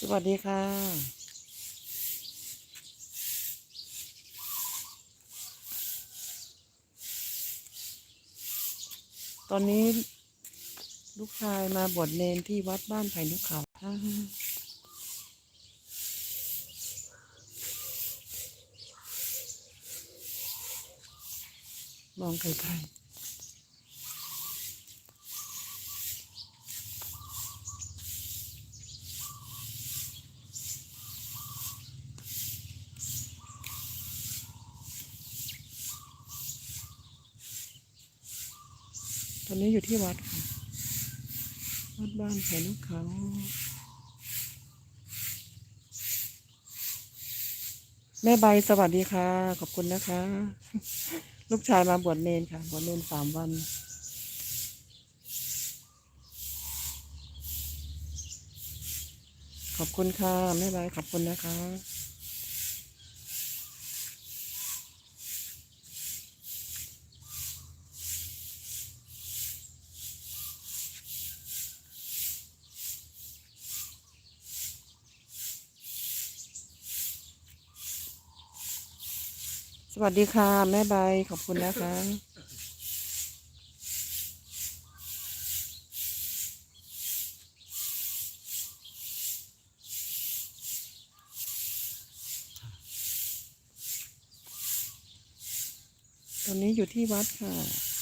สวัสดีค่ะ ตอนนี้ลูกชายมาบวชเนนที่วัดบ้านไผ่นกเขาค่ะมองไกลๆ ตอนนี้อยู่ที่วัดค่ะวัดบ้านไผ่นกเขาแม่ใบสวัสดีค่ะ ขอบคุณนะคะ ลูกชายมาบวชเนนค่ะ บวชเนนสามวันขอบคุณค่ะแม่ใบขอบคุณนะคะ สวัสดีค่ะ แม่ใบขอบคุณนะคะ ตอนนี้อยู่ที่วัดค่ะ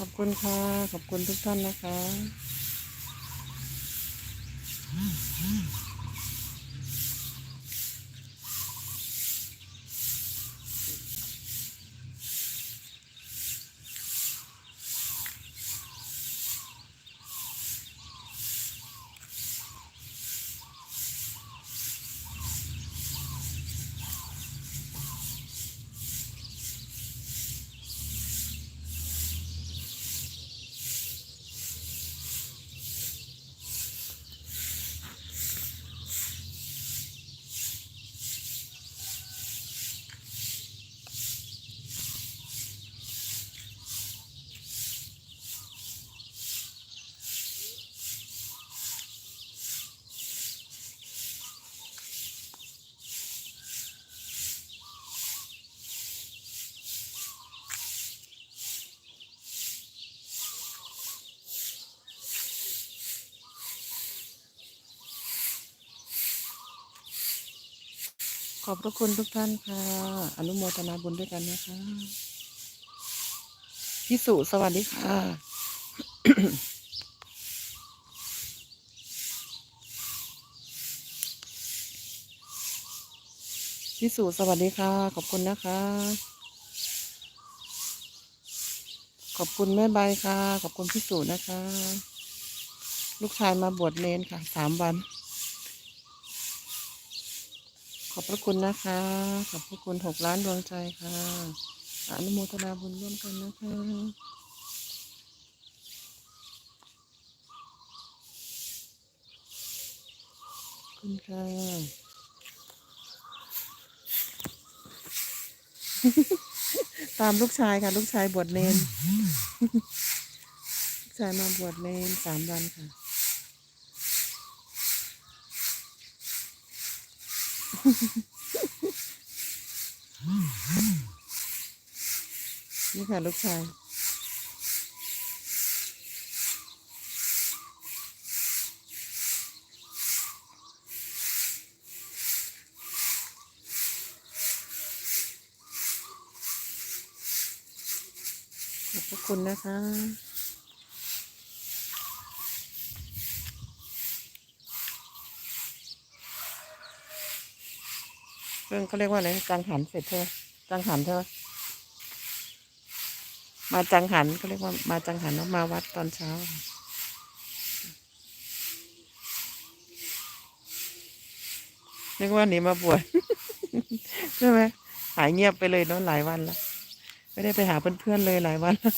ขอบคุณค่ะ ขอบคุณทุกท่านนะคะ ขอบพระคุณทุกท่านค่ะ อนุโมทนาบุญด้วยกันนะคะพี่สุสวัสดีค่ะ พี่สุสวัสดีค่ะ ขอบคุณนะคะ ขอบคุณแม่ใบค่ะ ขอบคุณพี่สุนะคะ ลูกชายมาบวชเนนค่ะ สามวัน อบพระคุณนะคะ ขอบพระคุณหกล้านดวงใจค่ะอนุโมทนาบุญร่วมกันนะคะขอบคุณค่ะตามลูกชายค่ะ ลูกชายบวชเนนลูกชายมาบวชเนนสามวันค่ะ นี่ค่ะลูกชายขอบคุณนะคะ เรื่องเขาเรียกว่าอะไรจังหันเสร็จเธอจังหันเธอมาจังหันเขาเรียกว่ามาจังหันแล้วมาวัดตอนเช้าค่ะนึกว่าหนีมาบวชใช่ไหมหายเงียบไปเลยเนาะหลายวันแล้วไม่ได้ไปหาเพื่อนๆเลยหลายวันแล้ว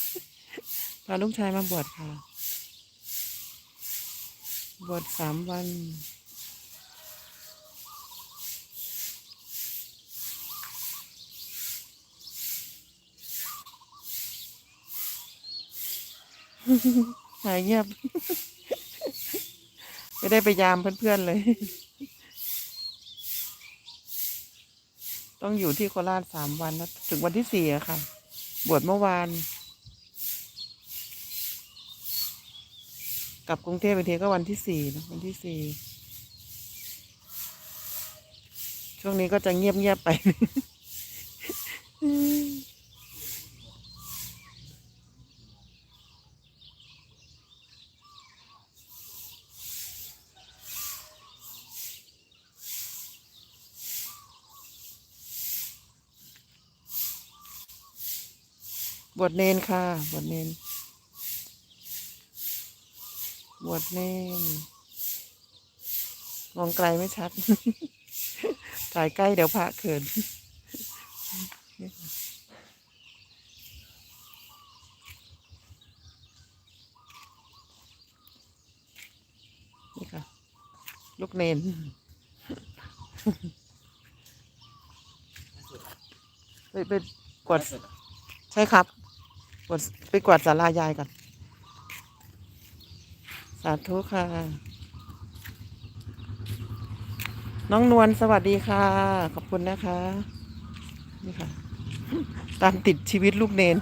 พาลูกชายมาบวชค่ะ บวชสามวัน หายเงียบ ไม่ได้ไปยามเพื่อนๆเลย ต้องอยู่ที่โคราชสามวันนะถึงวันที่สี่อะค่ะ บวชเมื่อวาน กลับกรุงเทพไปทีก็วันที่สี่นะวันที่สี่ช่วงนี้ก็จะเงียบๆไป บวชเนนค่ะ บวชเนน บวชเนน มองไกลไม่ชัด ถ่ายใกล้เดี๋ยวพระเขินนี่ค่ะ ลูกเนนไปไปกวดใช่ครับ วดไปกวาดสารายายก่อน สาธุค่ะ น้องนวลสวัสดีค่ะ ขอบคุณนะคะ นี่ค่ะ ตามติดชีวิตลูกเนน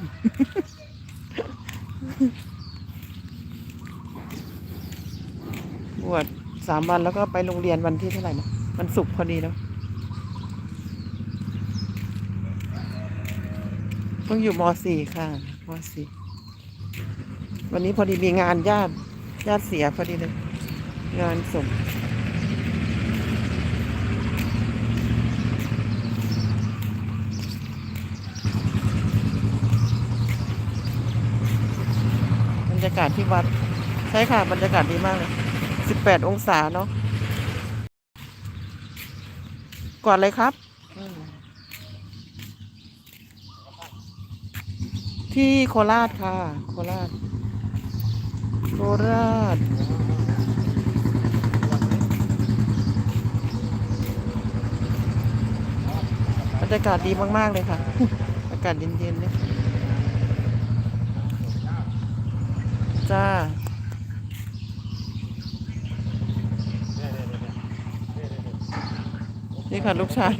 บวชสามวันแล้วก็ไปโรงเรียนวันที่เท่าไหร่นะวันศุกร์พอดีแล้วเพิ่งอยู่มสี่ค่ะ มสี่วันนี้พอดีมีงานญาติญาติเสียพอดีเลย งานศพบรรยากาศที่วัด ใช่ค่ะ บรรยากาศดีมากเลยสิบแปดองศาเนาะกอนเลยครับ ที่โคราชค่ะ โคราช โคราช บรรยากาศดีมาก ๆ เลยค่ะ อากาศเย็นๆเลยจ้านี่ค่ะ ลูกชาย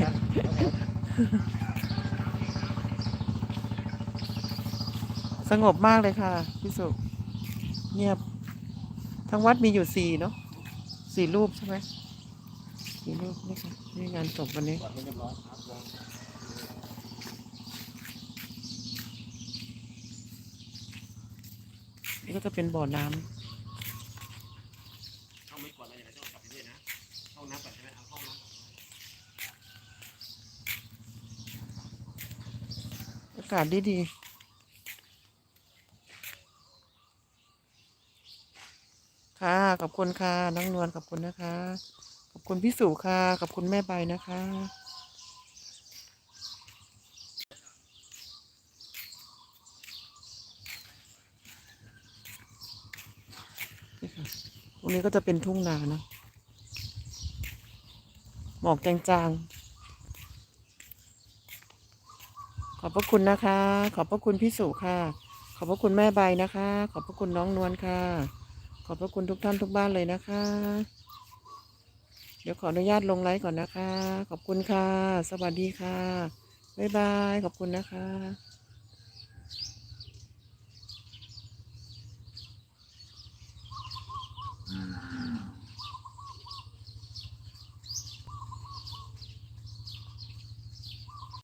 สงบมากเลยค่ะพี่สุเงียบ ทั้งวัดมีอยู่สี่เนาะสี่รูปใช่ไหมสี่รูปนี่ค่ะนี่งานศพวันนี้นี่ก็จะเป็นบ่อน้ำเอาไม่กวาดมาอย่างไรต้องกลับไปด้วยนะห้องน้ำก่อนใช่ไหมเอาห้องน้ำอากาศดีดี ค่ะ ขอบคุณค่ะน้องนวลขอบคุณนะคะ ขอบคุณพี่สุค่ะขอบคุณแม่ใบนะคะตรงนี้ก็จะเป็นทุ่งนาเนะหมอกจางๆ ขอบพระคุณนะคะ ขอบพระคุณพี่สุค่ะ ขอบพระคุณแม่ใบนะคะ ขอบพระคุณน้องนวลค่ะ ขอบพระคุณทุกท่านทุกบ้านเลยนะคะ เดี๋ยวขออนุญาตลงไลฟ์ก่อนนะคะ ขอบคุณค่ะ สวัสดีค่ะ บ๊ายบาย ขอบคุณนะคะ